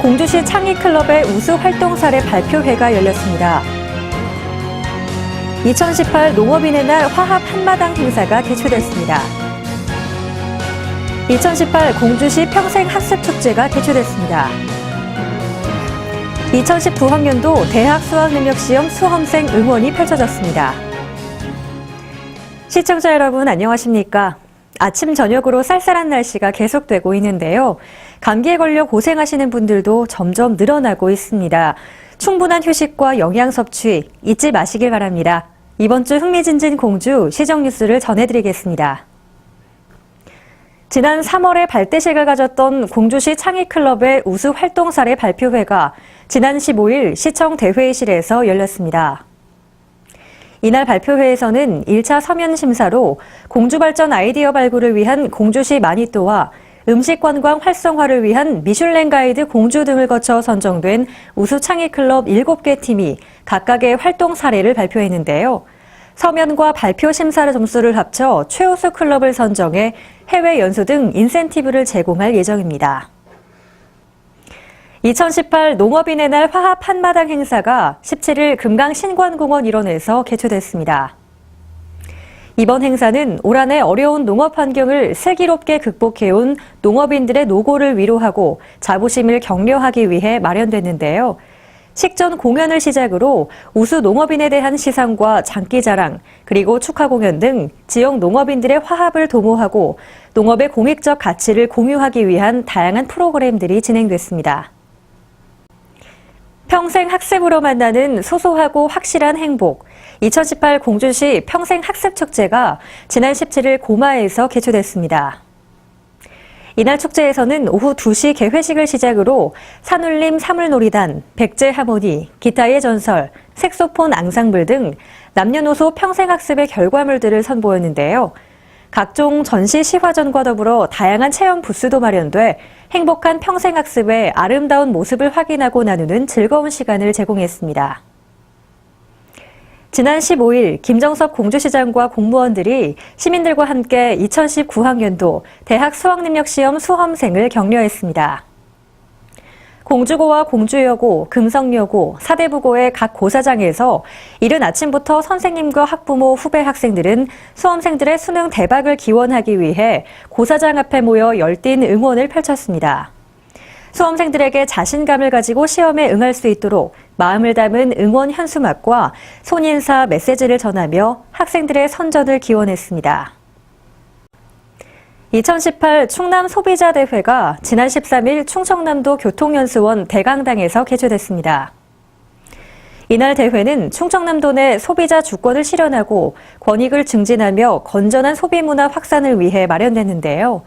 공주시 창의클럽의 우수 활동 사례 발표회가 열렸습니다. 2018 농업인의 날 화합 한마당 행사가 개최됐습니다. 2018 공주시 평생학습축제가 개최됐습니다. 2019학년도 대학 수학능력시험 수험생 응원이 펼쳐졌습니다. 시청자 여러분 안녕하십니까? 아침 저녁으로 쌀쌀한 날씨가 계속되고 있는데요. 감기에 걸려 고생하시는 분들도 점점 늘어나고 있습니다. 충분한 휴식과 영양 섭취 잊지 마시길 바랍니다. 이번 주 흥미진진 공주 시정 뉴스를 전해드리겠습니다. 지난 3월에 발대식을 가졌던 공주시 창의클럽의 우수 활동 사례 발표회가 지난 15일 시청 대회의실에서 열렸습니다. 이날 발표회에서는 1차 서면 심사로 공주발전 아이디어 발굴을 위한 공주시 마니또와 음식 관광 활성화를 위한 미슐랭 가이드 공주 등을 거쳐 선정된 우수 창의 클럽 7개 팀이 각각의 활동 사례를 발표했는데요. 서면과 발표 심사를 점수를 합쳐 최우수 클럽을 선정해 해외 연수 등 인센티브를 제공할 예정입니다. 2018 농업인의 날 화합 한마당 행사가 17일 금강 신관공원 일원에서 개최됐습니다. 이번 행사는 올 한 해 어려운 농업 환경을 슬기롭게 극복해온 농업인들의 노고를 위로하고 자부심을 격려하기 위해 마련됐는데요. 식전 공연을 시작으로 우수 농업인에 대한 시상과 장기자랑, 그리고 축하 공연 등 지역 농업인들의 화합을 도모하고 농업의 공익적 가치를 공유하기 위한 다양한 프로그램들이 진행됐습니다. 평생 학습으로 만나는 소소하고 확실한 행복. 2018 공주시 평생 학습 축제가 지난 17일 고마에서 개최됐습니다. 이날 축제에서는 오후 2시 개회식을 시작으로 산울림 사물놀이단, 백제 하모니, 기타의 전설, 색소폰 앙상블 등 남녀노소 평생학습의 결과물들을 선보였는데요. 각종 전시 시화전과 더불어 다양한 체험 부스도 마련돼 행복한 평생학습의 아름다운 모습을 확인하고 나누는 즐거운 시간을 제공했습니다. 지난 15일 김정석 공주시장과 공무원들이 시민들과 함께 2019학년도 대학 수학능력시험 수험생을 격려했습니다. 공주고와 공주여고, 금성여고, 사대부고의 각 고사장에서 이른 아침부터 선생님과 학부모, 후배 학생들은 수험생들의 수능 대박을 기원하기 위해 고사장 앞에 모여 열띤 응원을 펼쳤습니다. 수험생들에게 자신감을 가지고 시험에 응할 수 있도록 마음을 담은 응원 현수막과 손인사 메시지를 전하며 학생들의 선전을 기원했습니다. 2018 충남 소비자 대회가 지난 13일 충청남도 교통연수원 대강당에서 개최됐습니다. 이날 대회는 충청남도 내 소비자 주권을 실현하고 권익을 증진하며 건전한 소비 문화 확산을 위해 마련됐는데요.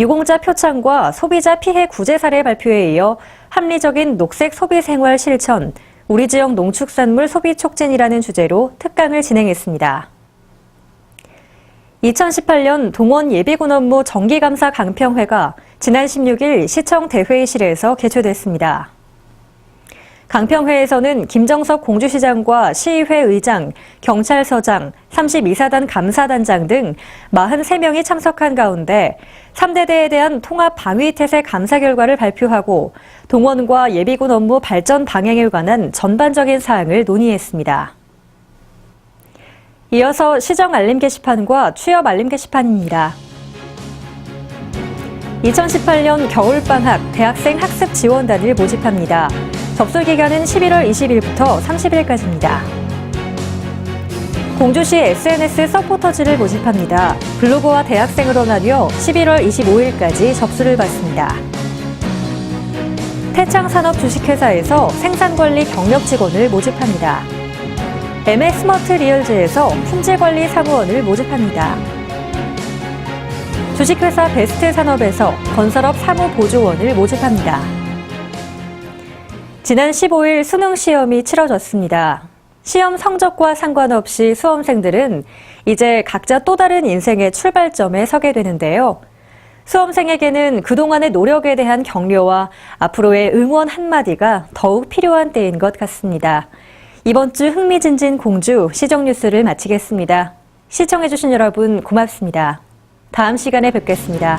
유공자 표창과 소비자 피해 구제 사례 발표에 이어 합리적인 녹색 소비 생활 실천, 우리 지역 농축산물 소비 촉진이라는 주제로 특강을 진행했습니다. 2018년 동원 예비군 업무 정기감사 강평회가 지난 16일 시청 대회의실에서 개최됐습니다. 강평회에서는 김정석 공주시장과 시의회 의장, 경찰서장, 32사단 감사단장 등 43명이 참석한 가운데 3대 대에 대한 통합 방위 태세 감사 결과를 발표하고 동원과 예비군 업무 발전 방향에 관한 전반적인 사항을 논의했습니다. 이어서 시정 알림 게시판과 취업 알림 게시판입니다. 2018년 겨울방학 대학생 학습 지원단을 모집합니다. 접수 기간은 11월 20일부터 30일까지입니다. 공주시 SNS 서포터즈를 모집합니다. 블로거와 대학생으로 나뉘어 11월 25일까지 접수를 받습니다. 태창산업 주식회사에서 생산관리 경력 직원을 모집합니다. MS 스마트 리얼즈에서 품질관리 사무원을 모집합니다. 주식회사 베스트 산업에서 건설업 사무 보조원을 모집합니다. 지난 15일 수능 시험이 치러졌습니다. 시험 성적과 상관없이 수험생들은 이제 각자 또 다른 인생의 출발점에 서게 되는데요. 수험생에게는 그동안의 노력에 대한 격려와 앞으로의 응원 한마디가 더욱 필요한 때인 것 같습니다. 이번 주 흥미진진 공주 시정 뉴스를 마치겠습니다. 시청해주신 여러분 고맙습니다. 다음 시간에 뵙겠습니다.